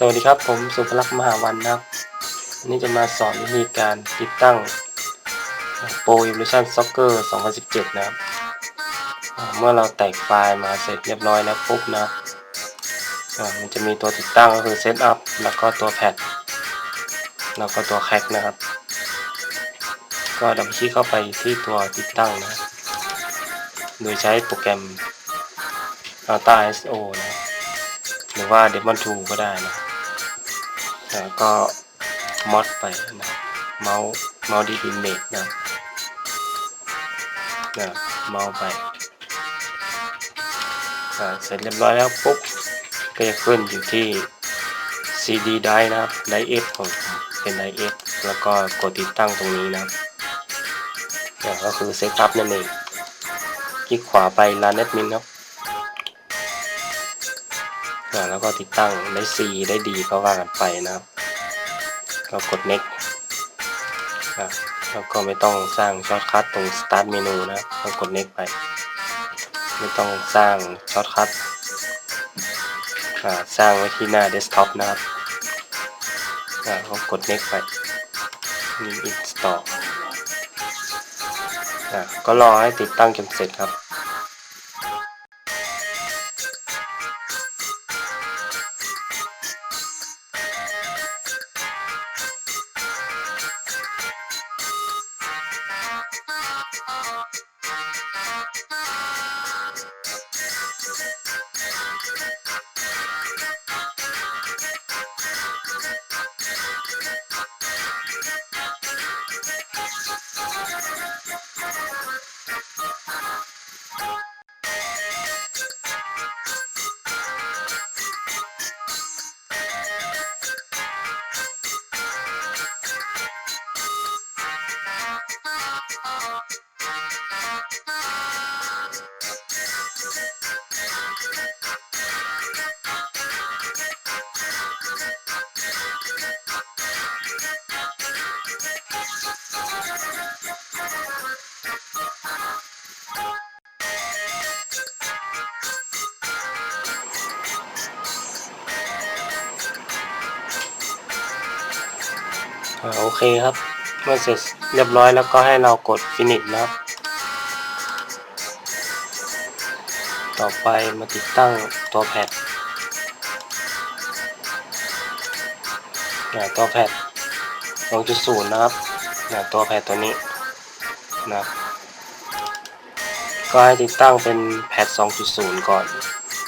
สวัสดีครับ ผมสุภลักษณ์มหาวันนะครับวันนี้จะมาสอนวิธีการติดตั้ง Pro Evolution Soccer 2017 นะครับ เมื่อเราแตกไฟล์มาเสร็จเรียบร้อยแล้วปุ๊บนะมันจะมีตัวติดตั้งก็คือ Setup แล้วก็ตัวแพดแล้วก็ตัวแคกนะครับ ก็ดับคลิกเข้าไปที่ตัวติดตั้งนะ โดยใช้โปรแกรม Alta ISO นะหรือว่า Demon 2ก็ได้นะ แล้วก็มอดไปนะเมาส์เมาส์ดีอิเมจนะนะเมาส์ไปเสร็จเรียบร้อยแล้วปุ๊บก็จะขึ้นอยู่ที่ CD drive นะครับ drive F ของผมเป็น drive F แล้วก็กดติดตั้งตรงนี้นะครับก็คือเซตอัพนั่นเองคลิกขวาไป run admin ครับ อ่าแล้วก็ติดตั้งได้ C ได้ D ก็ว่ากันไปนะครับ เรากด next อ่าแล้วก็ไม่ต้องสร้างช็อตคัทตรง start menu นะครับต้องกด next ไป ไม่ต้องสร้างช็อตคัทสร้างไว้ที่หน้า desktop นะครับอ่าก็กด next ไปนี่ install อ่าก็รอให้ติดตั้งจนเสร็จครับ โอเคครับ เมื่อเสร็จเรียบร้อยแล้วก็ให้เรากด finish นะครับ ต่อไปมาติดตั้งตัวแพดอ่าตัวแพด2.0 นะครับอ่าตัวแพดตัวนี้นะครับก็ให้ติดตั้งเป็นแพด2.0 ก่อน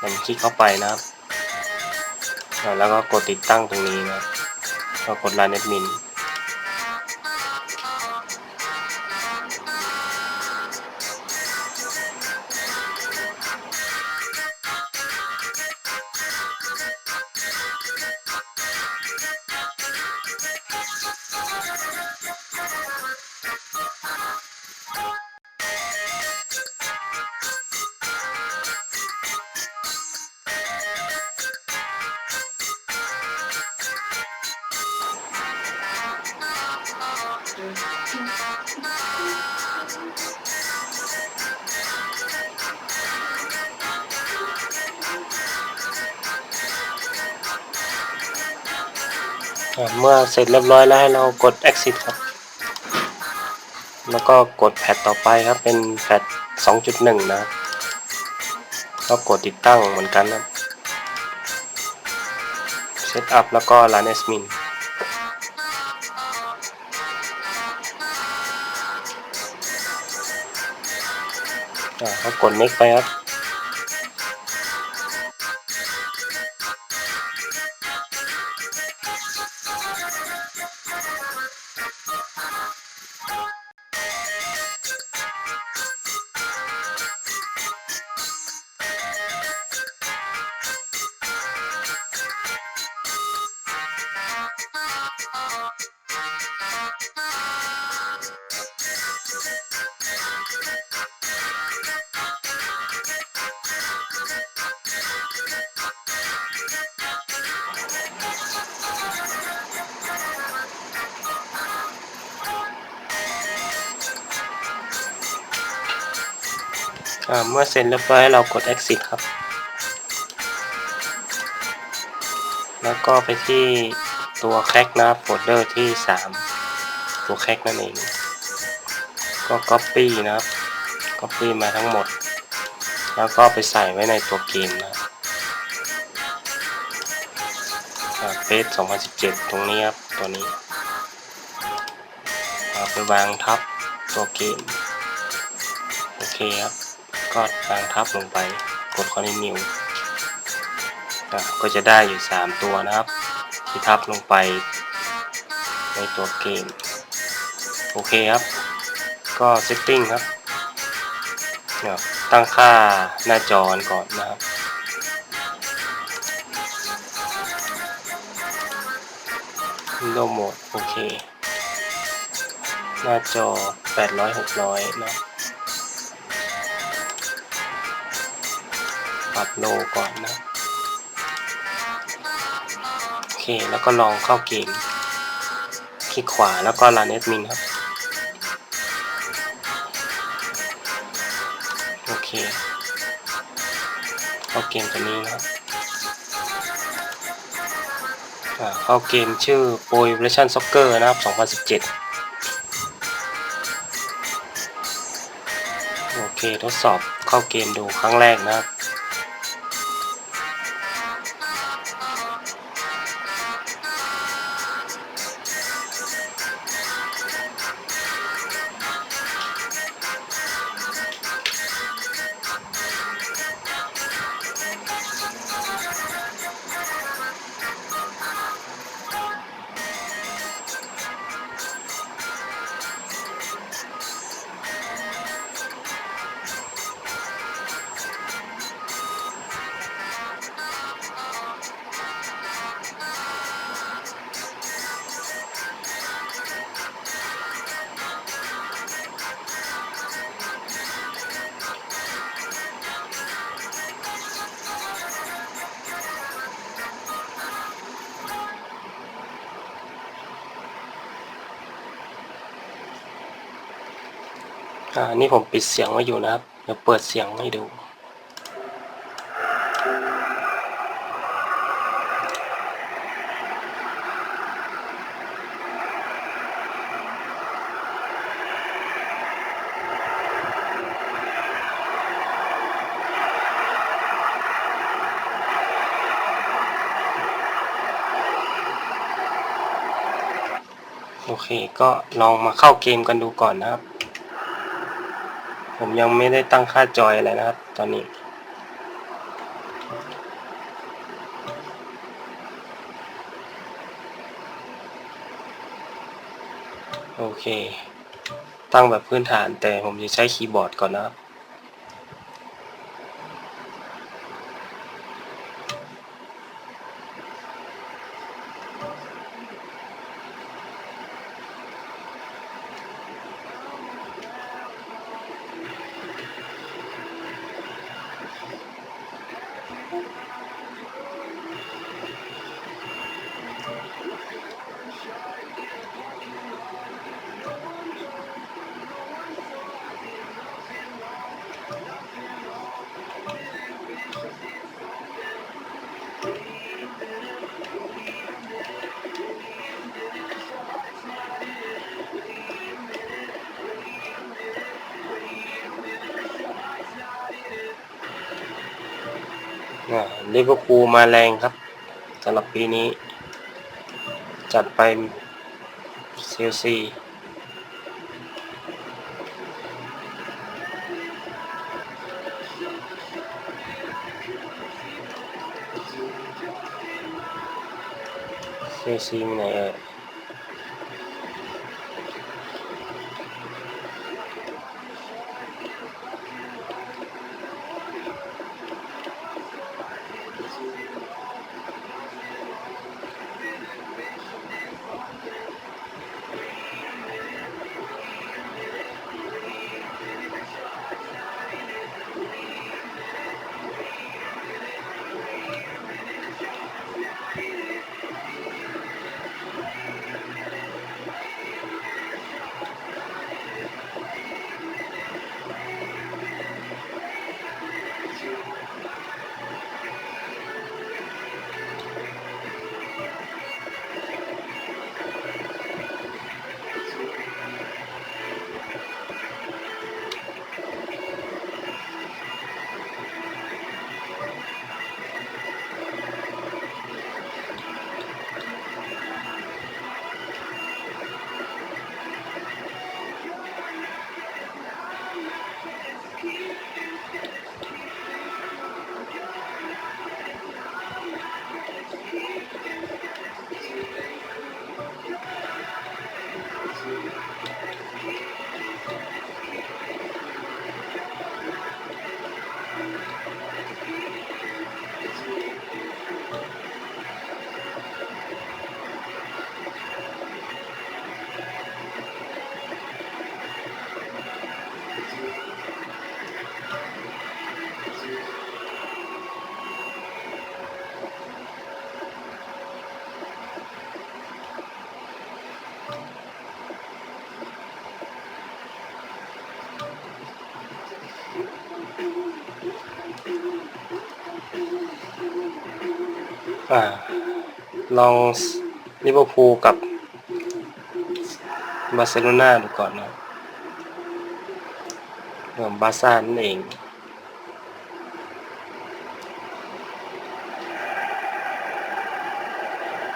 ผมคลิกเข้าไปนะครับ แล้วก็กดติดตั้งตรงนี้นะครับก็กด run admin เมื่อเสร็จเรียบร้อยแล้วให้เรากด exit ครับ แล้วก็กดแพทต่อไปครับ เป็นแพท2.1 นะ ก็กดติดตั้งเหมือนกันนะ Setup แล้วก็ Run Admin อ่าก็กด next ไปครับ เมื่อเสร็จเรียบร้อยเรากด exit ครับ แล้วก็ไปที่ตัวแคคนะโฟลเดอร์ที่ 3 ตัวแคคนั่นเอง ก็ Copy นะครับ Copy มาทั้งหมด แล้วก็ไปใส่ไว้ในตัวเกมนะครับเฟส2017 ตรงนี้ครับ ตัวนี้เอาไปวางทับตัวเกม โอเคครับ ก็วางทับลงไป กด Continue อะก็จะได้อยู่ 3 ตัวนะครับ ที่ทับลงไปในตัวเกม โอเคครับ ก็ Setting ครับตั้งค่าหน้าจอก่อนนะครับ Windows Mode โอเค หน้าจอ 800 600 นะ ปรับโลก่อนนะ โอเค แล้วก็ลองเข้าเกม คลิกขวาแล้วก็ Run Admin ครับ โอเค เข้าเกมตัวนี้นะครับเข้าเกมชื่อ Pro Evolution Soccer นะครับ 2017โอเคทดสอบเข้าเกมดูครั้งแรกนะครับ อ่านี่ผมปิดเสียงไว้อยู่นะครับ เดี๋ยวเปิดเสียงให้ดูโอเค ก็ลองมาเข้าเกมกันดูก่อนนะครับ ยังไม่ได้ตั้งค่าจอยอะไรนะครับ ตอนนี้โอเค ตั้งแบบพื้นฐานแต่ผมจะใช้คีย์บอร์ดก่อนนะครับ ลิเวอร์พูลมาแรงครับสำหรับปีนี้ จัดไปเซลซีเซลซีมีไหนเอ่ย อ่า ลองลิเวอร์พูลกับบาร์เซโลนาดูก่อนนะเรื่องบาร์ซ่านั่นเอง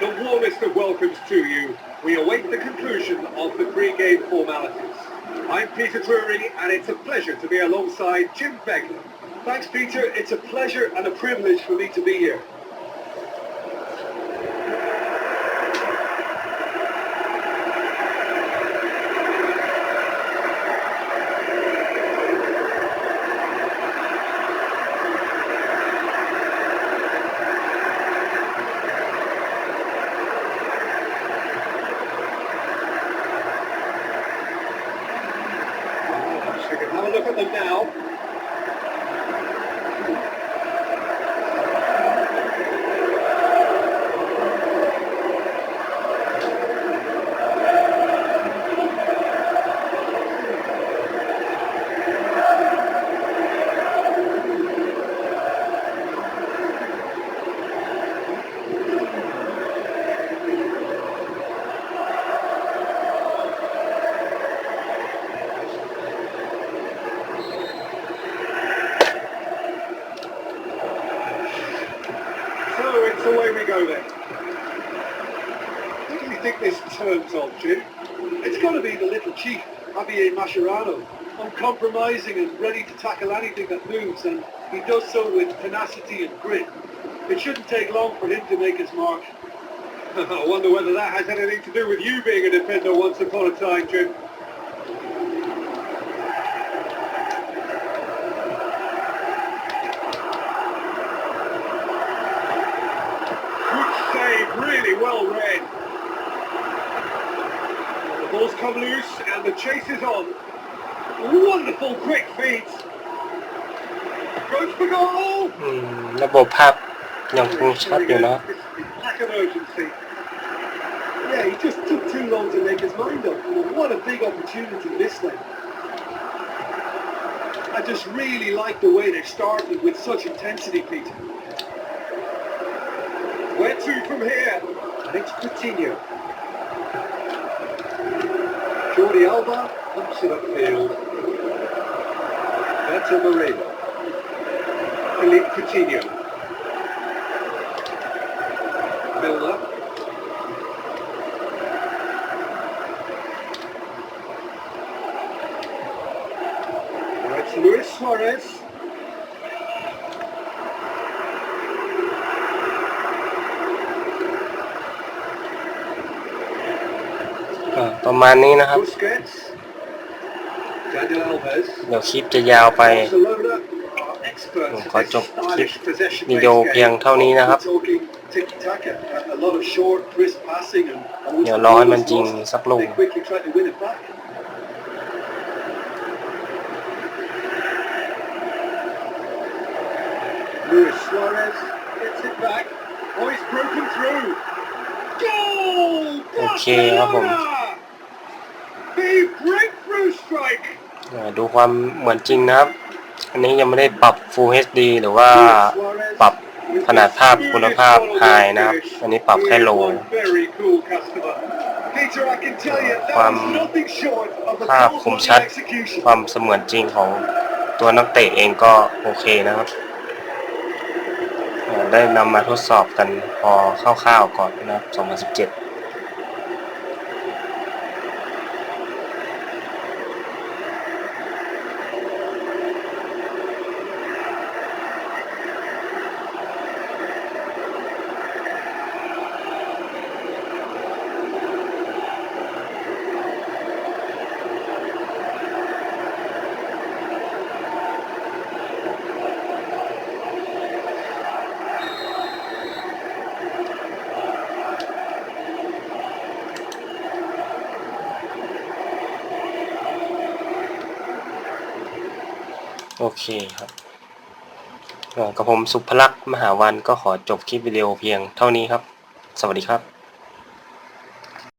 The warmest of welcomes to you. We await the conclusion of the pre-game formalities. I'm Peter Drury and it's a pleasure to be alongside Jim Begley. Thanks Peter, it's a pleasure and a privilege for me to be here. Them now. So it's away we go then. What do think this Jim? It's got to be the little chief, Javier Mascherano, uncompromising and ready to tackle anything that moves, and he does so with tenacity and grit. It shouldn't take long for him to make his mark. I wonder whether that has anything to do with you being a defender once upon a time, Jim. the chase is on. Wonderful quick feet. Goes for goal. อืม ระบบภาพยังคงชัดอยู่นะ Lack of urgency. Yeah, he just took too long to make his mind up. Well, what a big opportunity this then. I just really like the way they started with such intensity, Peter. Where to from here? I think it's Coutinho. Jordi Alba pumps it upfield. Beto Moreno. Philippe Coutinho. Milner. Right, it's Luis Suarez. ประมาณนี้นะครับ Busquets. Daniel Alves. เดี๋ยวคลิปจะยาวไป Barcelona are experts ผม at ขอ this จบคลิป stylish possession วิดีโอ based เพียง game. เท่านี้นะครับ We're talking tiki-taka, a lot of short, crisp passing and, and once เดี๋ยว the รอให้ ball มัน is จริง lost, สักลูก they quickly try to win it back. Luis Suarez gets it back. Oh, he's broken through. Goal! โอเคครับผม ดูความเหมือนจริงนะครับ อันนี้ยังไม่ได้ปรับ Full HD หรือว่าปรับขนาดภาพคุณภาพ High นะครับ อันนี้ปรับแค่ Low ความความภาพคมชัด ความเสมือนจริงของตัวนักเตะเองก็โอเคนะครับอ่าได้นำมาทดสอบกันพอคร่าวๆก่อนนะครับ 2017 เคครับกับผมสุภลักษณ์มหาวันก็ขอจบคลิปวิดีโอเพียงเท่านี้ครับ สวัสดีครับ